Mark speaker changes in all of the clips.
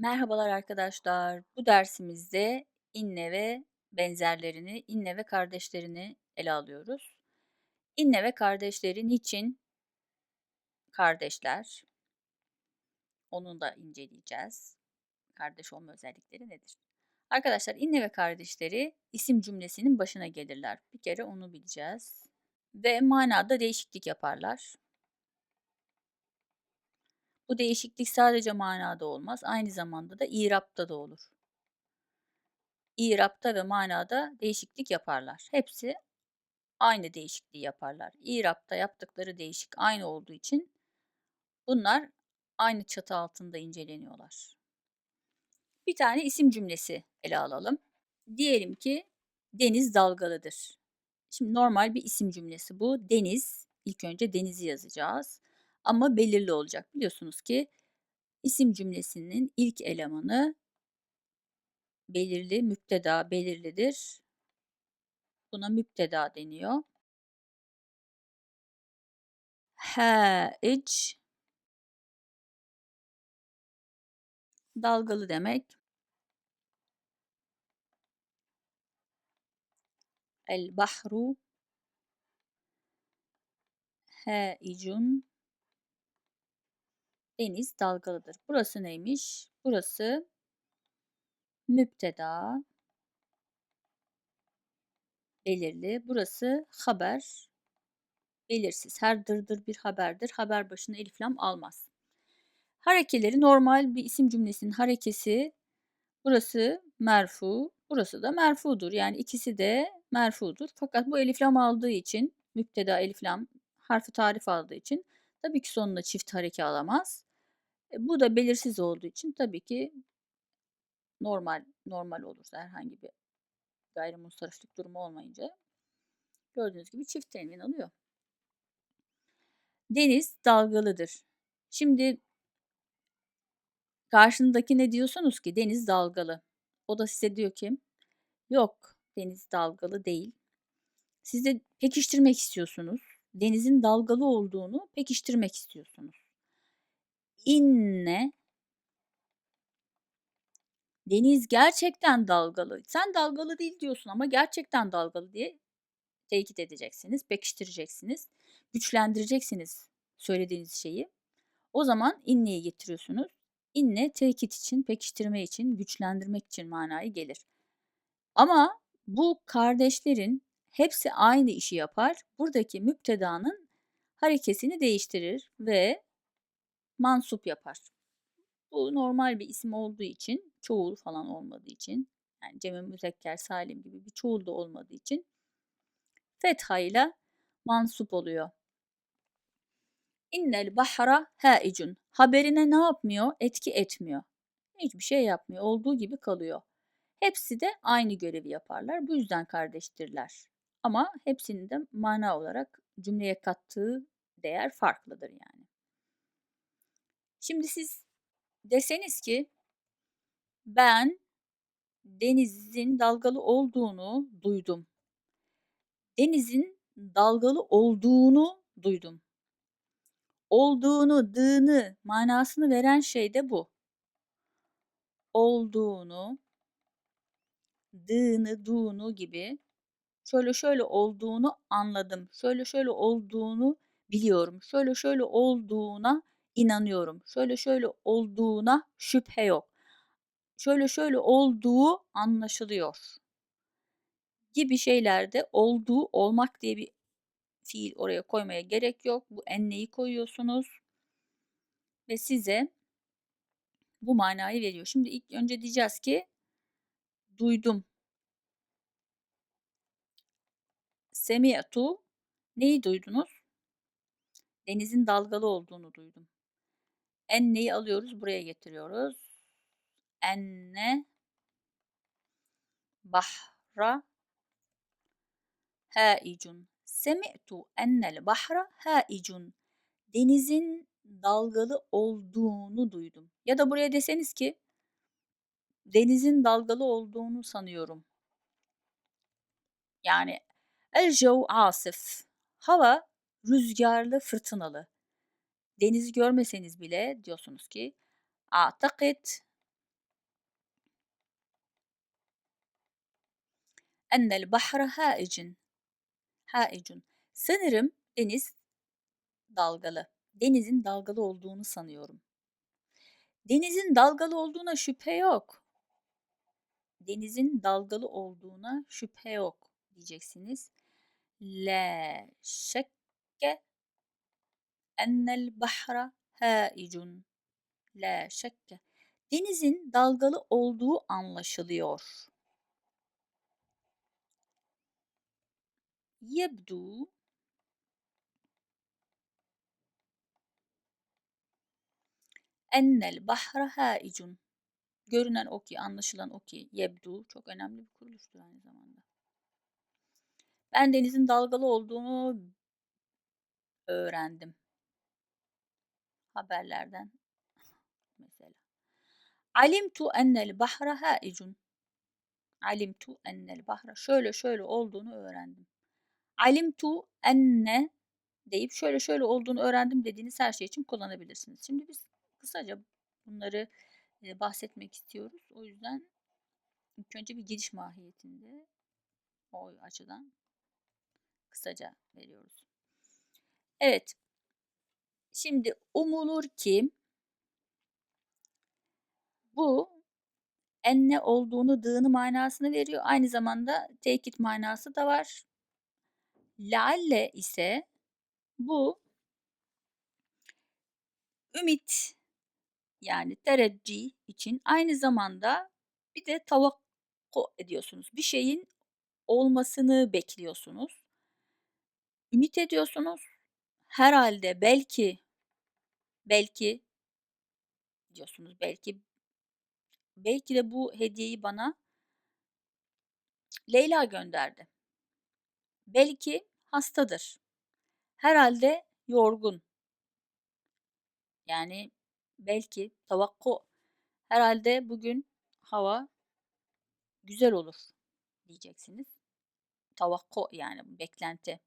Speaker 1: Merhabalar arkadaşlar. Bu dersimizde inne ve benzerlerini, inne ve kardeşlerini ele alıyoruz. İnne ve kardeşleri niçin kardeşler? Onu da inceleyeceğiz. Kardeş olma özellikleri nedir? Arkadaşlar inne ve kardeşleri isim cümlesinin başına gelirler. Bir kere onu bileceğiz. Ve manada değişiklik yaparlar. Bu değişiklik sadece manada olmaz, aynı zamanda da irapta da olur. İrapta ve manada değişiklik yaparlar. Hepsi aynı değişikliği yaparlar. İrapta yaptıkları değişik aynı olduğu için bunlar aynı çatı altında inceleniyorlar. Bir tane isim cümlesi ele alalım. Diyelim ki deniz dalgalıdır. Şimdi normal bir isim cümlesi bu. Deniz, ilk önce denizi yazacağız ama belirli olacak. Biliyorsunuz ki isim cümlesinin ilk elemanı belirli, müpteda belirlidir. Buna müpteda deniyor. Hâic dalgalı demek. El bahru hâicun deniz dalgalıdır. Burası neymiş? Burası müpteda belirli. Burası haber belirsiz. Her dırdır bir haberdir. Haber başına elif lam almaz. Harekeleri normal bir isim cümlesinin harekesi burası merfu, burası da merfudur. Yani ikisi de merfudur. Fakat bu elif lam aldığı için müpteda elif lam harfi tarif aldığı için tabii ki sonuna çift hareke alamaz. E, bu da belirsiz olduğu için tabii ki normal normal olur herhangi bir gayrimustariflik durumu olmayınca. Gördüğünüz gibi çift tenvin alıyor. Deniz dalgalıdır. Şimdi karşındaki ne diyorsunuz ki deniz dalgalı. O da size diyor ki yok deniz dalgalı değil. Siz de pekiştirmek istiyorsunuz. Denizin dalgalı olduğunu pekiştirmek istiyorsunuz. İnne Deniz gerçekten dalgalı. Sen dalgalı değil diyorsun ama gerçekten dalgalı diye tekit edeceksiniz, pekiştireceksiniz, güçlendireceksiniz söylediğiniz şeyi. O zaman inneyi getiriyorsunuz. İnne tekit için, pekiştirme için, güçlendirmek için manayı gelir. Ama bu kardeşlerin hepsi aynı işi yapar. Buradaki müptedanın harekesini değiştirir ve mansup yapar. Bu normal bir isim olduğu için, çoğul falan olmadığı için, yani cem müzekker salim gibi bir çoğul da olmadığı için fetha ile mansup oluyor. İnnel bahra haicun. Haberine ne yapmıyor? Etki etmiyor. Hiçbir şey yapmıyor. Olduğu gibi kalıyor. Hepsi de aynı görevi yaparlar. Bu yüzden kardeştirler. Ama hepsinin de mana olarak cümleye kattığı değer farklıdır yani. Şimdi siz deseniz ki ben denizin dalgalı olduğunu duydum. Denizin dalgalı olduğunu duydum. Olduğunu, dığını manasını veren şey de bu. Olduğunu, dığını,duğunu gibi şöyle şöyle olduğunu anladım. Şöyle şöyle olduğunu biliyorum. Şöyle şöyle olduğuna inanıyorum. Şöyle şöyle olduğuna şüphe yok. Şöyle şöyle olduğu anlaşılıyor. Gibi şeylerde olduğu olmak diye bir fiil oraya koymaya gerek yok. Bu enneyi koyuyorsunuz ve size bu manayı veriyor. Şimdi ilk önce diyeceğiz ki duydum. Semi'tu neyi duydunuz? Denizin dalgalı olduğunu duydum. Enneyi alıyoruz, buraya getiriyoruz. Enne bahra haicun. Semi'tu ennel bahra haicun. Denizin dalgalı olduğunu duydum. Ya da buraya deseniz ki denizin dalgalı olduğunu sanıyorum. Yani el asif. Hava rüzgarlı, fırtınalı denizi görmeseniz bile diyorsunuz ki أعتقد أن البحر هائج هائج Sanırım deniz dalgalı. Denizin dalgalı olduğunu sanıyorum. Denizin dalgalı olduğuna şüphe yok. Denizin dalgalı olduğuna şüphe yok diyeceksiniz. La şekke ennel bahra haicun. La. Denizin dalgalı olduğu anlaşılıyor. Yebdu ennel bahra haicun. Görünen o ki, anlaşılan o ki, yebdu çok önemli bir kuruluştur aynı zamanda. Ben denizin dalgalı olduğunu öğrendim. Haberlerden mesela. Alimtu ennel bahra haicun. Alimtu ennel bahra. Şöyle şöyle olduğunu öğrendim. Alimtu enne deyip şöyle şöyle olduğunu öğrendim dediğiniz her şey için kullanabilirsiniz. Şimdi biz kısaca bunları e, bahsetmek istiyoruz. O yüzden ilk önce bir giriş mahiyetinde o açıdan kısaca veriyoruz. Evet. Şimdi umulur ki bu enne olduğunu dığını manasını veriyor. Aynı zamanda tekit manası da var. Lealle ise bu ümit yani tereccih için aynı zamanda bir de tavakku ediyorsunuz. Bir şeyin olmasını bekliyorsunuz. Ümit ediyorsunuz. Herhalde belki belki diyorsunuz belki belki de bu hediyeyi bana Leyla gönderdi. Belki hastadır. Herhalde yorgun. Yani belki tavakku herhalde bugün hava güzel olur diyeceksiniz. Tavakku yani beklenti.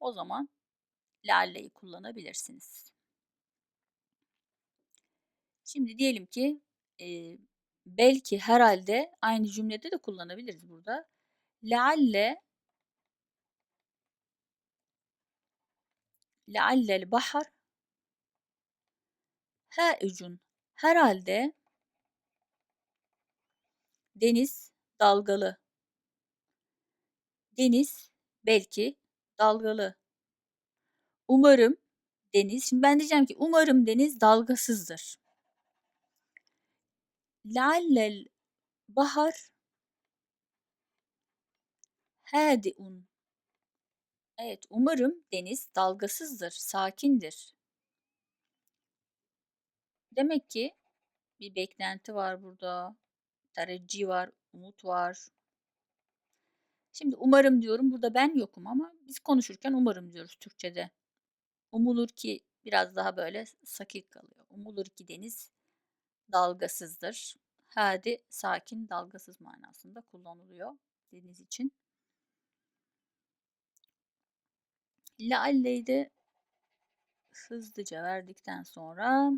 Speaker 1: O zaman lalleyi kullanabilirsiniz. Şimdi diyelim ki e, belki herhalde aynı cümlede de kullanabiliriz burada. Lealle leallel bahar haicun herhalde deniz dalgalı. Deniz belki dalgalı. Umarım deniz, şimdi ben diyeceğim ki umarım deniz dalgasızdır. Leallel bahar hadiun. Evet, umarım deniz dalgasızdır, sakindir. Demek ki bir beklenti var burada. Tereccih var, umut var. Şimdi umarım diyorum. Burada ben yokum ama biz konuşurken umarım diyoruz Türkçe'de. Umulur ki biraz daha böyle sakil kalıyor. Umulur ki deniz dalgasızdır. Hadi sakin dalgasız manasında kullanılıyor deniz için. Lealle'yi de hızlıca verdikten sonra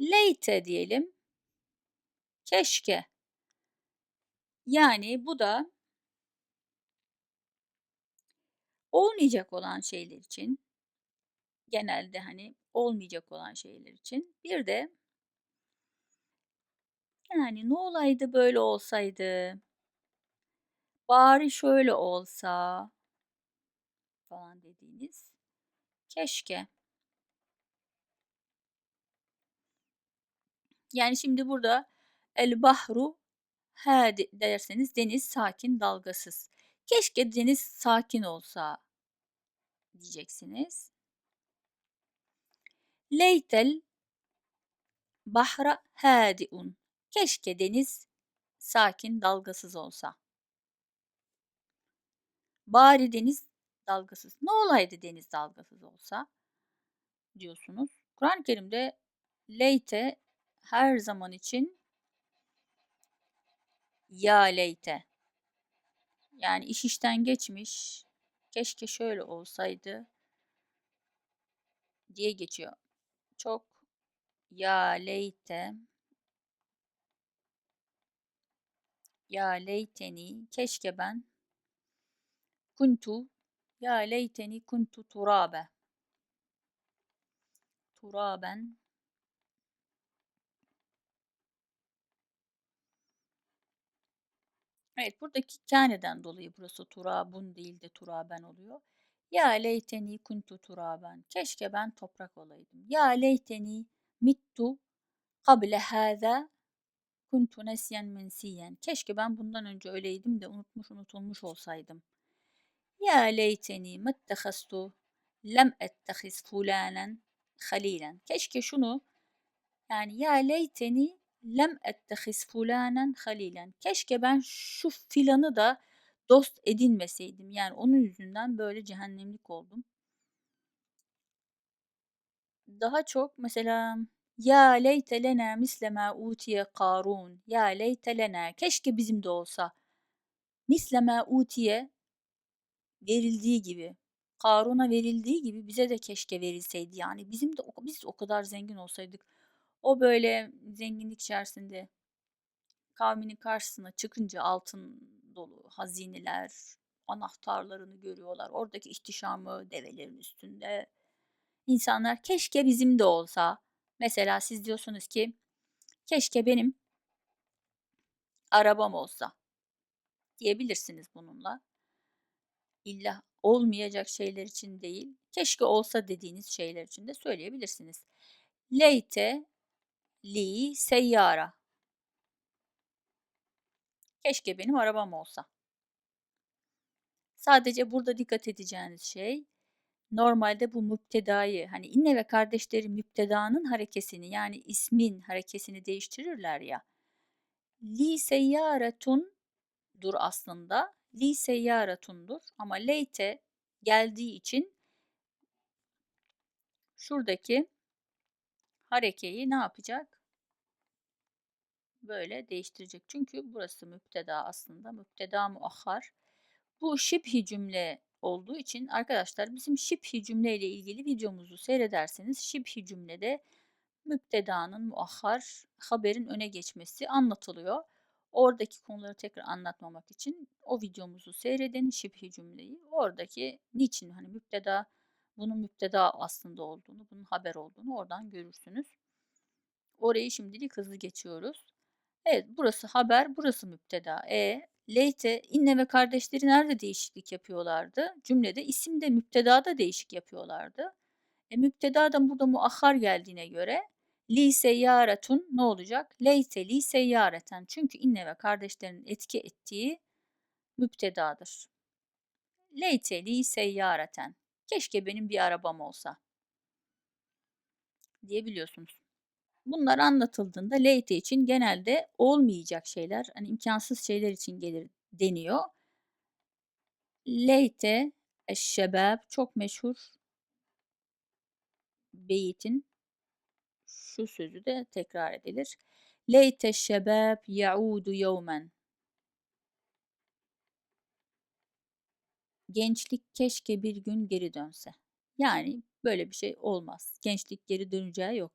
Speaker 1: leyte diyelim. Keşke. Yani bu da olmayacak olan şeyler için genelde hani olmayacak olan şeyler için bir de yani ne olaydı böyle olsaydı bari şöyle olsa falan dediğiniz keşke. Yani şimdi burada el bahru hadi derseniz deniz sakin dalgasız. Keşke deniz sakin olsa diyeceksiniz. Leytel bahra hadiun. Keşke deniz sakin dalgasız olsa. Bari deniz dalgasız. Ne olaydı deniz dalgasız olsa diyorsunuz. Kur'an-ı Kerim'de leyte her zaman için ya leyte. Yani iş işten geçmiş. Keşke şöyle olsaydı diye geçiyor. Çok ya leyte Ya leyteni keşke ben kuntu ya leyteni kuntu turabe. Turaben Evet, buradaki kâneden dolayı burası turabun değil de turaben oluyor. Ya leyteni kuntu turaben. Keşke ben toprak olaydım. Ya leyteni mittu kable hâzâ kuntu nesyen mensiyen. Keşke ben bundan önce öleydim de unutmuş unutulmuş olsaydım. Ya leyteni mettehastu lem ettehiz fulanen halilen. Keşke şunu yani ya leyteni lem ettehiz fulanen halilen. Keşke ben şu filanı da dost edinmeseydim. Yani onun yüzünden böyle cehennemlik oldum. Daha çok mesela ya leyte lena misle ma utiye Karun. Ya leyte lena. Keşke bizim de olsa. Misle ma utiye verildiği gibi. Karun'a verildiği gibi bize de keşke verilseydi. Yani bizim de biz o kadar zengin olsaydık. O böyle zenginlik içerisinde kavminin karşısına çıkınca altın dolu hazineler, anahtarlarını görüyorlar. Oradaki ihtişamı develerin üstünde. İnsanlar keşke bizim de olsa. Mesela siz diyorsunuz ki keşke benim arabam olsa diyebilirsiniz bununla. İlla olmayacak şeyler için değil, keşke olsa dediğiniz şeyler için de söyleyebilirsiniz. Leyte li seyyara. Keşke benim arabam olsa. Sadece burada dikkat edeceğiniz şey normalde bu müptedayı hani inne ve kardeşleri müptedanın harekesini yani ismin harekesini değiştirirler ya. Li seyyaretun dur aslında. Li seyyaretundur ama leyte geldiği için şuradaki harekeyi ne yapacak? Böyle değiştirecek. Çünkü burası müpteda aslında. Müpteda muahhar. Bu şibhi cümle olduğu için arkadaşlar bizim şibhi cümle ile ilgili videomuzu seyrederseniz şibhi cümlede müptedanın muahhar haberin öne geçmesi anlatılıyor. Oradaki konuları tekrar anlatmamak için o videomuzu seyredin şibhi cümleyi. Oradaki niçin hani müpteda bunun müpteda aslında olduğunu, bunun haber olduğunu oradan görürsünüz. Orayı şimdilik hızlı geçiyoruz. Evet burası haber, burası müpteda. E, Leyte, inne ve kardeşleri nerede değişiklik yapıyorlardı? Cümlede isimde müptedada değişik yapıyorlardı. E, müptedadan burada muahhar geldiğine göre li seyyaretun ne olacak? Leyte li seyyareten. Çünkü inne ve kardeşlerinin etki ettiği müptedadır. Leyte li seyyareten. Keşke benim bir arabam olsa. Diyebiliyorsunuz. Bunlar anlatıldığında leyte için genelde olmayacak şeyler, hani imkansız şeyler için gelir deniyor. Leyte eşşebab çok meşhur beyitin şu sözü de tekrar edilir. Leyte şebab yaudu yevmen. Gençlik keşke bir gün geri dönse. Yani böyle bir şey olmaz. Gençlik geri döneceği yok.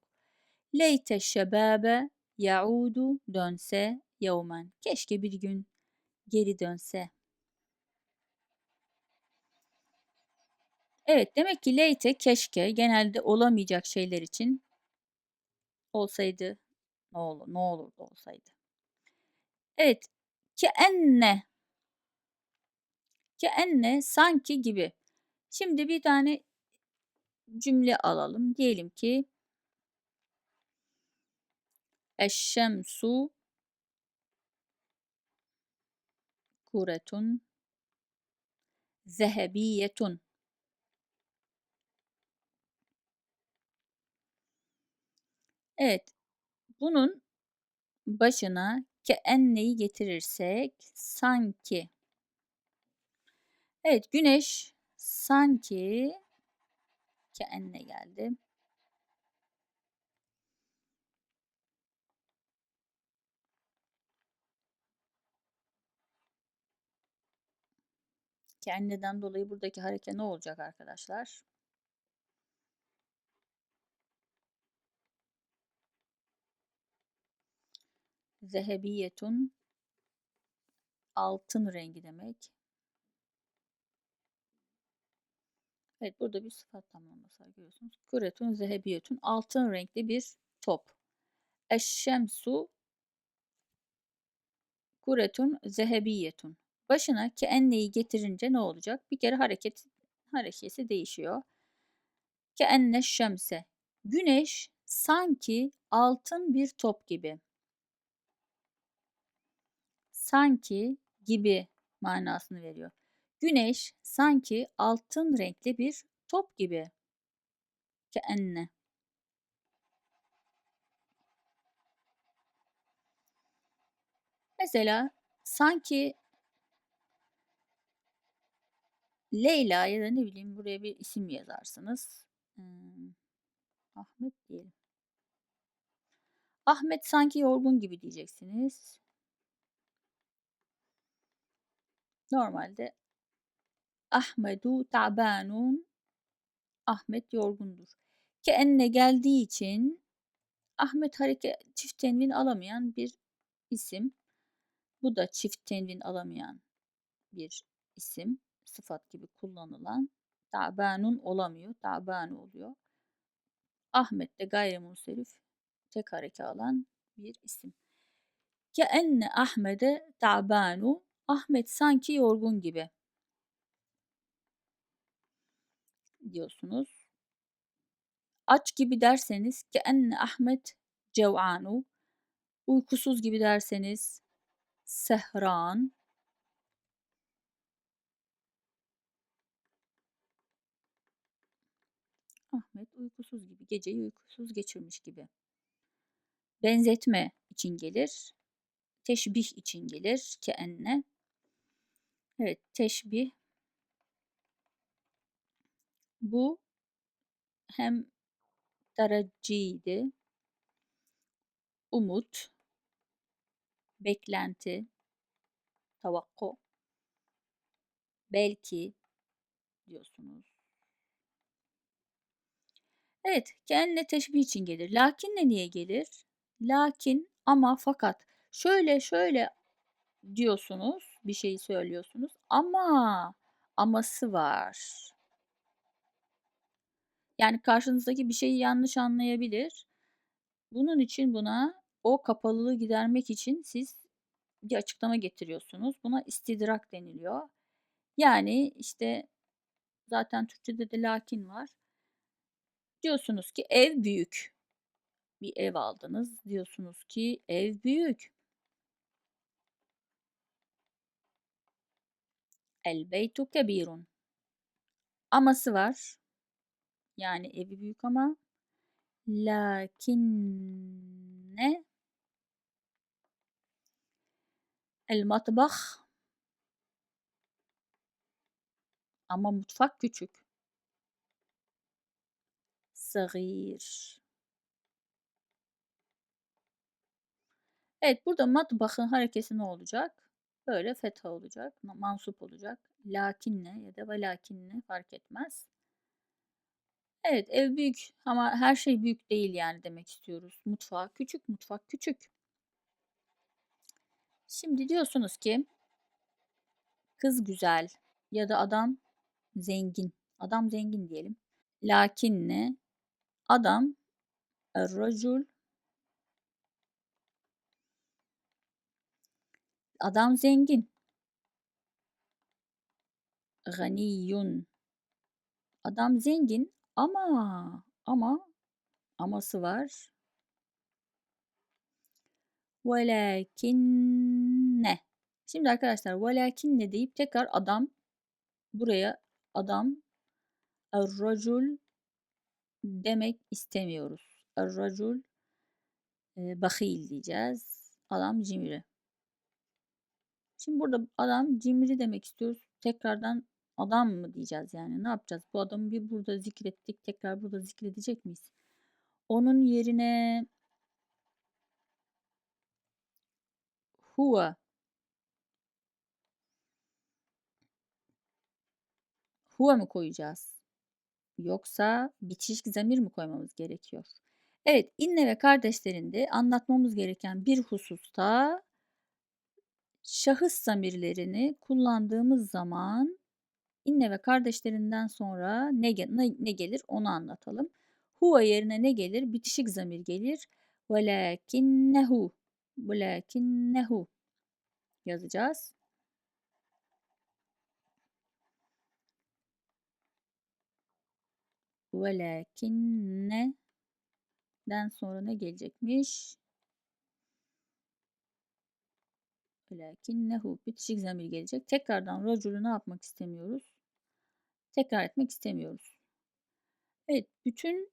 Speaker 1: Leyte şebabe yaudu dönse yevmen. Keşke bir gün geri dönse. Evet demek ki leyte keşke genelde olamayacak şeyler için olsaydı ne olur ne olurdu olsaydı. Evet ki enne ki enne sanki gibi. Şimdi bir tane cümle alalım. Diyelim ki Eşşemsu kuretun zehebiyetun. Evet. Bunun başına keenneyi getirirsek sanki. Evet güneş sanki keenne geldi. Kendinden dolayı buradaki hareket ne olacak arkadaşlar? Zehebiyetun altın rengi demek. Evet burada bir sıfat tamlaması var görüyorsunuz. Küretun zehebiyetun altın renkli bir top. Eşşemsu kuretun zehebiyetun. Başına ki enneyi getirince ne olacak? Bir kere hareket hareketi değişiyor. Ki enne şemse. Güneş sanki altın bir top gibi. Sanki gibi manasını veriyor. Güneş sanki altın renkli bir top gibi. Ki enne. Mesela sanki Leyla ya da ne bileyim buraya bir isim yazarsınız. Hmm, Ahmet diyelim. Ahmet sanki yorgun gibi diyeceksiniz. Normalde Ahmedu ta'banun Ahmet yorgundur. Ki enne geldiği için Ahmet hareket çift tenvin alamayan bir isim. Bu da çift tenvin alamayan bir isim. Sıfat gibi kullanılan. Ta'banun olamıyor. Ta'banu oluyor. Ahmet de gayrimunsarif tek hareke alan bir isim. Ke enne Ahmede ta'banu Ahmet sanki yorgun gibi diyorsunuz. Aç gibi derseniz ki enne Ahmet cev'anu uykusuz gibi derseniz sehran Ahmet uykusuz gibi, geceyi uykusuz geçirmiş gibi. Benzetme için gelir. Teşbih için gelir ki enne. Evet, teşbih. Bu hem teracciydi, umut, beklenti, tavakku, belki diyorsunuz. Evet, kendine teşbih için gelir. Lakinle niye gelir? Lakin ama fakat şöyle şöyle diyorsunuz, bir şeyi söylüyorsunuz ama aması var. Yani karşınızdaki bir şeyi yanlış anlayabilir. Bunun için buna o kapalılığı gidermek için siz bir açıklama getiriyorsunuz. Buna istidrak deniliyor. Yani işte zaten Türkçe'de de lakin var. Diyorsunuz ki ev büyük. Bir ev aldınız. Diyorsunuz ki ev büyük. El beytu kebirun. Aması var. Yani evi büyük ama lakinne el matbah ama mutfak küçük. Sagir. Evet burada matbahın harekesi ne olacak? Böyle fetha olacak, mansup olacak. Lakinne ya da velakinne fark etmez. Evet ev büyük ama her şey büyük değil yani demek istiyoruz. Mutfağı küçük, mutfak küçük. Şimdi diyorsunuz ki kız güzel ya da adam zengin. Adam zengin diyelim. Lakinne adam racul adam zengin. Ganiyun adam zengin ama ama aması var. Velakinne. Şimdi arkadaşlar velakinne deyip tekrar adam buraya adam er-racul demek istemiyoruz. Er-racul e, bahil diyeceğiz. Adam cimri. Şimdi burada adam cimri demek istiyoruz. Tekrardan adam mı diyeceğiz yani? Ne yapacağız? Bu adamı bir burada zikrettik. Tekrar burada zikredecek miyiz? Onun yerine huve huve mi koyacağız? Yoksa bitişik zamir mi koymamız gerekiyor? Evet, inne ve kardeşlerinde anlatmamız gereken bir hususta Şahıs zamirlerini kullandığımız zaman inne ve kardeşlerinden sonra ne, ne, ne gelir onu anlatalım. Huve yerine ne gelir? Bitişik zamir gelir. Velakinnehu. Velakinnehu yazacağız. Velakinne'den sonra ne gelecekmiş? Velakinnehu bitişik zamir gelecek. Tekrardan racülü ne yapmak istemiyoruz? Tekrar etmek istemiyoruz. Evet, bütün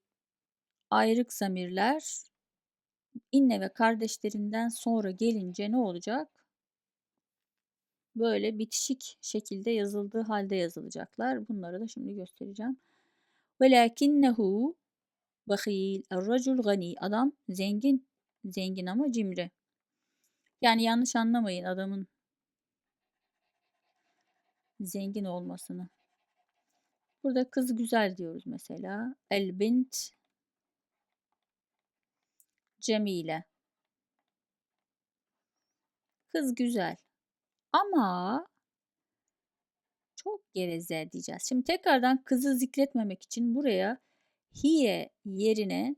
Speaker 1: ayrık zamirler inne ve kardeşlerinden sonra gelince ne olacak? Böyle bitişik şekilde yazıldığı halde yazılacaklar. Bunları da şimdi göstereceğim. Velakinnehu bahil. Er-racul gani. Adam zengin. Zengin ama cimri. Yani yanlış anlamayın adamın zengin olmasını. Burada kız güzel diyoruz mesela. El bint cemile. Kız güzel. Ama çok geveze diyeceğiz. Şimdi tekrardan kızı zikretmemek için buraya hiye yerine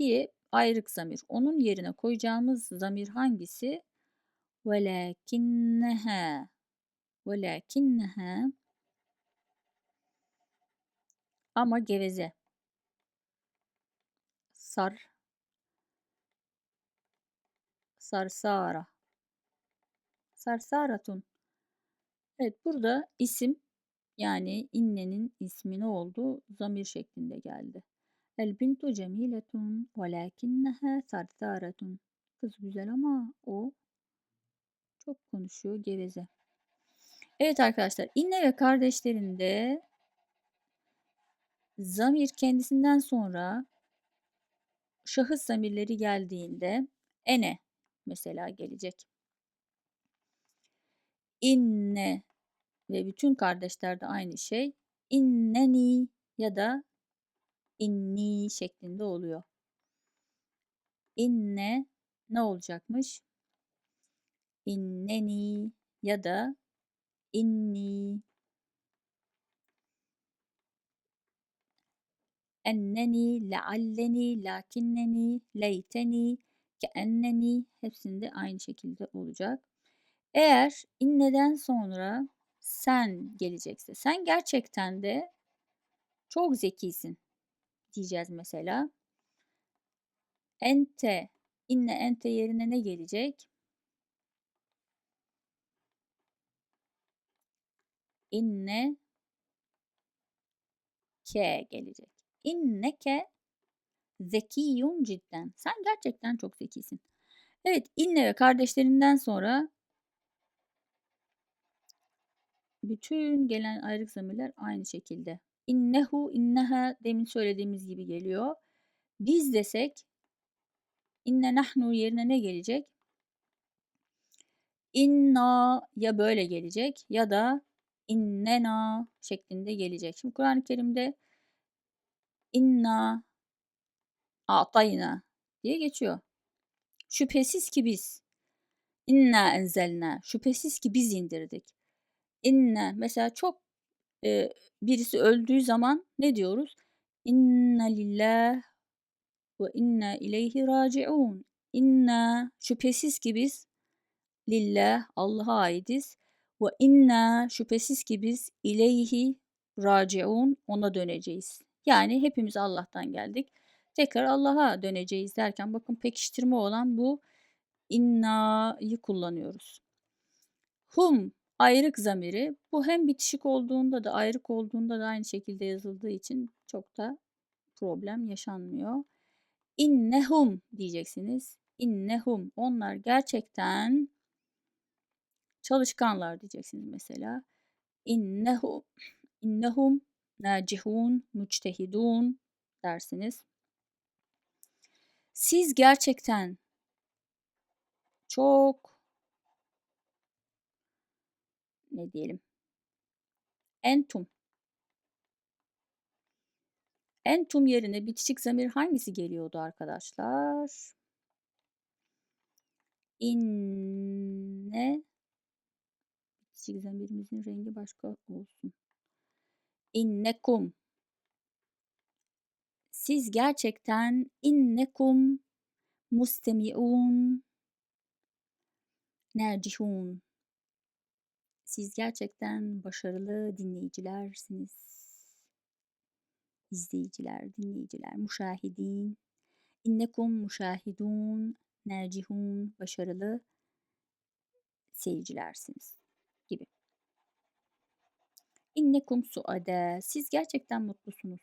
Speaker 1: hiye ayrık zamir. Onun yerine koyacağımız zamir hangisi? Velakinneha. Velakinneha. Ama geveze. Sar. Sarsara. Sarsaratun. Evet burada isim yani innenin ismi ne oldu? Zamir şeklinde geldi. El bintu cemiletun velakinneha sarsaratun. Kız güzel ama o çok konuşuyor geveze. Evet arkadaşlar inne ve kardeşlerinde zamir kendisinden sonra şahıs zamirleri geldiğinde ene mesela gelecek. İnne ve bütün kardeşlerde aynı şey. İnneni ya da inni şeklinde oluyor. İnne ne olacakmış? İnneni ya da inni. Enneni, lealleni, lakinneni, leyteni, keenneni hepsinde aynı şekilde olacak. Eğer inneden sonra sen gelecekse, sen gerçekten de çok zekisin diyeceğiz mesela. Ente, inne ente yerine ne gelecek? İnne ke gelecek. İnneke zekiyun cidden. Sen gerçekten çok zekisin. Evet, inne ve kardeşlerinden sonra bütün gelen ayrık zamirler aynı şekilde. İnnehu, inneha demin söylediğimiz gibi geliyor. Biz desek inne nahnu yerine ne gelecek? İnna ya böyle gelecek ya da innena şeklinde gelecek. Şimdi Kur'an-ı Kerim'de inna atayna diye geçiyor. Şüphesiz ki biz inna enzelna şüphesiz ki biz indirdik. İnne mesela çok e, birisi öldüğü zaman ne diyoruz? İnna lillah ve inna ileyhi raciun. İnna şüphesiz ki biz lillah Allah'a aitiz ve inna şüphesiz ki biz ileyhi raciun ona döneceğiz. Yani hepimiz Allah'tan geldik. Tekrar Allah'a döneceğiz derken bakın pekiştirme olan bu inna'yı kullanıyoruz. Hum ayrık zamiri. Bu hem bitişik olduğunda da ayrık olduğunda da aynı şekilde yazıldığı için çok da problem yaşanmıyor. İnnehum diyeceksiniz. İnnehum. Onlar gerçekten çalışkanlar diyeceksiniz mesela. İnnehu innehum nacihun müçtehidun dersiniz. Siz gerçekten çok ne diyelim? Entum. Entum yerine bitişik zamir hangisi geliyordu arkadaşlar? İnne Fiil zamirimizin rengi başka olsun. İnnekum. Siz gerçekten innekum mustemi'un nacihun. Siz gerçekten başarılı dinleyicilersiniz. İzleyiciler, dinleyiciler, müşahidin. İnnekum müşahidun nacihun. Başarılı seyircilersiniz gibi. İnnekum suade. Siz gerçekten mutlusunuz.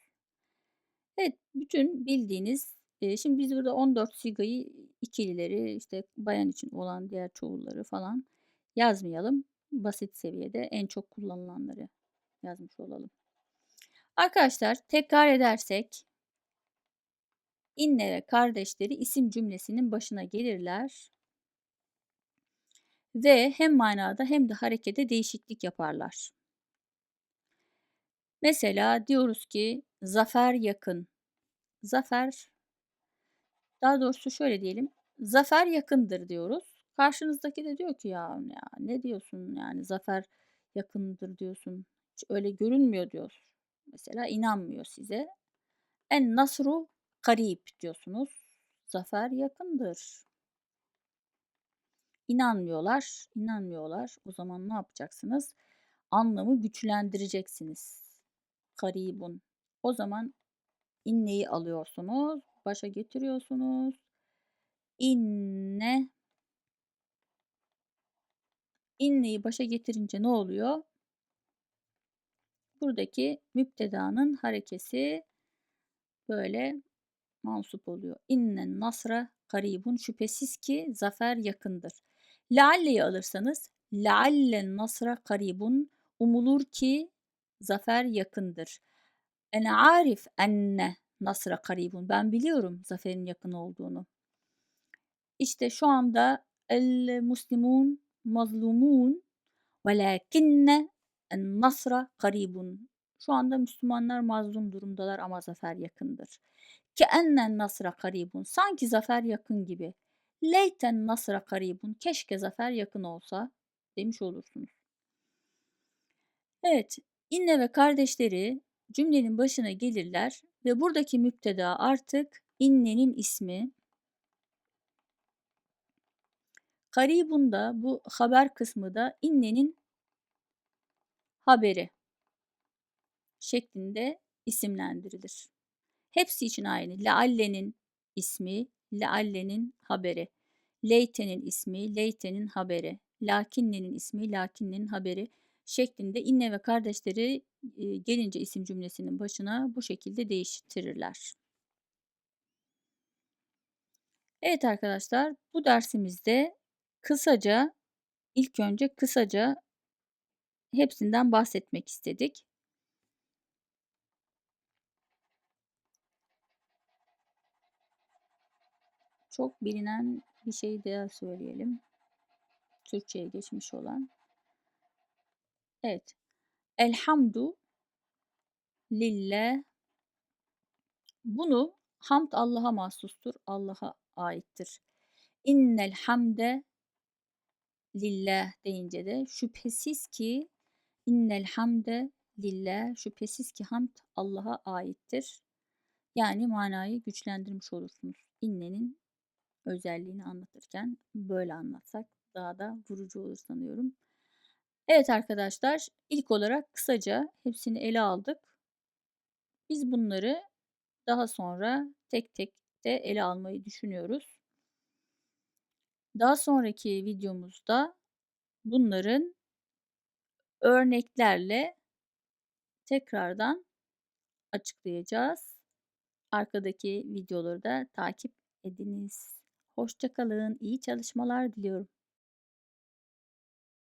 Speaker 1: Evet, bütün bildiğiniz, eee, şimdi biz burada 14 sigayı ikilileri, işte bayan için olan diğer çoğulları falan yazmayalım. Basit seviyede en çok kullanılanları yazmış olalım. Arkadaşlar tekrar edersek inne ve kardeşleri isim cümlesinin başına gelirler ve hem manada hem de harekete değişiklik yaparlar. Mesela diyoruz ki zafer yakın. Zafer daha doğrusu şöyle diyelim. Zafer yakındır diyoruz. Karşınızdaki de diyor ki ya, ya ne diyorsun yani zafer yakındır diyorsun. Hiç öyle görünmüyor diyor. Mesela inanmıyor size. En nasru karib diyorsunuz. Zafer yakındır. İnanmıyorlar, inanmıyorlar. O zaman ne yapacaksınız? Anlamı güçlendireceksiniz. Karibun. O zaman inneyi alıyorsunuz, başa getiriyorsunuz. İnne inneyi başa getirince ne oluyor? Buradaki müptedanın harekesi böyle mansup oluyor. İnnen nasra karibun şüphesiz ki zafer yakındır. Lealle'yi alırsanız leallen nasra karibun umulur ki zafer yakındır. En arif enne nasra karibun. Ben biliyorum zaferin yakın olduğunu. İşte şu anda el muslimun mazlumun velakinne en nasra karibun. Şu anda Müslümanlar mazlum durumdalar ama zafer yakındır. Ki ennen nasra karibun. Sanki zafer yakın gibi. Leyten nasra karibun. Keşke zafer yakın olsa demiş olursunuz. Evet, inne ve kardeşleri cümlenin başına gelirler ve buradaki müpteda artık innenin ismi. Karibun da bu haber kısmı da innenin haberi şeklinde isimlendirilir. Hepsi için aynı. Lealle'nin ismi, lealle'nin haberi. Leyte'nin ismi, leyte'nin haberi. Lakinne'nin ismi, lakinne'nin haberi şeklinde inne ve kardeşleri e, gelince isim cümlesinin başına bu şekilde değiştirirler. Evet arkadaşlar bu dersimizde kısaca ilk önce kısaca hepsinden bahsetmek istedik. Çok bilinen bir şey daha söyleyelim. Türkçe'ye geçmiş olan. Evet. Elhamdu lillah. Bunu hamd Allah'a mahsustur. Allah'a aittir. İnnel hamde lillah deyince de şüphesiz ki innel hamde lillah şüphesiz ki hamd Allah'a aittir. Yani manayı güçlendirmiş olursunuz. İnnenin özelliğini anlatırken böyle anlatsak daha da vurucu olur sanıyorum. Evet arkadaşlar ilk olarak kısaca hepsini ele aldık. Biz bunları daha sonra tek tek de ele almayı düşünüyoruz. Daha sonraki videomuzda bunların örneklerle tekrardan açıklayacağız. Arkadaki videoları da takip ediniz. Hoşçakalın, iyi çalışmalar diliyorum.